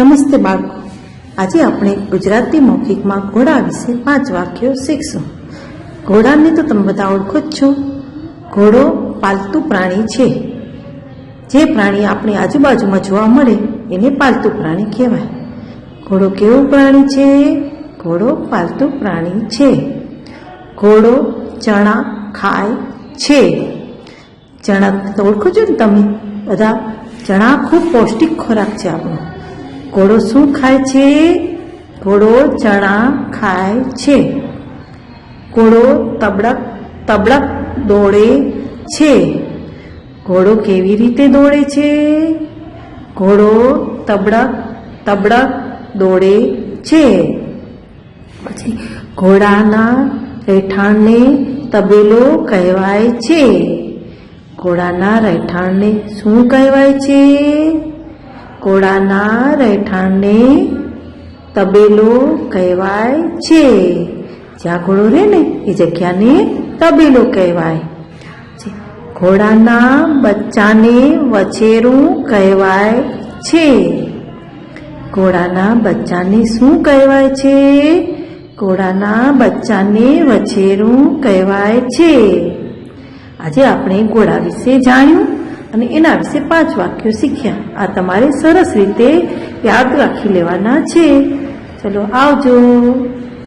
નમસ્તે બાળકો. આજે આપણે ગુજરાતી મૌખિકમાં ઘોડા વિશે પાંચ વાક્યો શીખશું. ઘોડાને તો તમે બધા ઓળખો જ છો. ઘોડો પાલતુ પ્રાણી છે. જે પ્રાણી આપણી આજુબાજુમાં જોવા મળે, એને પાલતુ પ્રાણી કહેવાય. ઘોડો કેવું પ્રાણી છે? ઘોડો પાલતુ પ્રાણી છે. ઘોડો ચણા ખાય છે. ચણા તો ઓળખો છો ને તમે? બધા ચણા ખૂબ પૌષ્ટિક ખોરાક છે આપણો. ઘોડો શું ખાય છે? ઘોડો ચણા ખાય છે. ઘોડો તબડક તબડક દોડે છે. ઘોડો કેવી રીતે દોડે છે? ઘોડો તબડક તબડક દોડે છે. પછી ઘોડાના રહેઠાણને તબેલો કહેવાય છે. ઘોડાના રહેઠાણને શું કહેવાય છે? ઘોડાના રહેઠાણને તબેલો કહેવાય છે. જ્યાં ઘોડો રહે ને, એ જગ્યાને તબેલો કહેવાય. ઘોડાના બચ્ચાને વછેરું કહેવાય છે. ઘોડાના બચ્ચાને શું કહેવાય છે? ઘોડાના બચ્ચાને વછેરું કહેવાય છે. આજે આપણે ઘોડા વિશે જાણ્યું. અને એના વિશે પાંચ વાક્યો શીખ્યા. આ તમારે સરસ રીતે યાદ રાખી લેવાના છે. ચલો આવજો.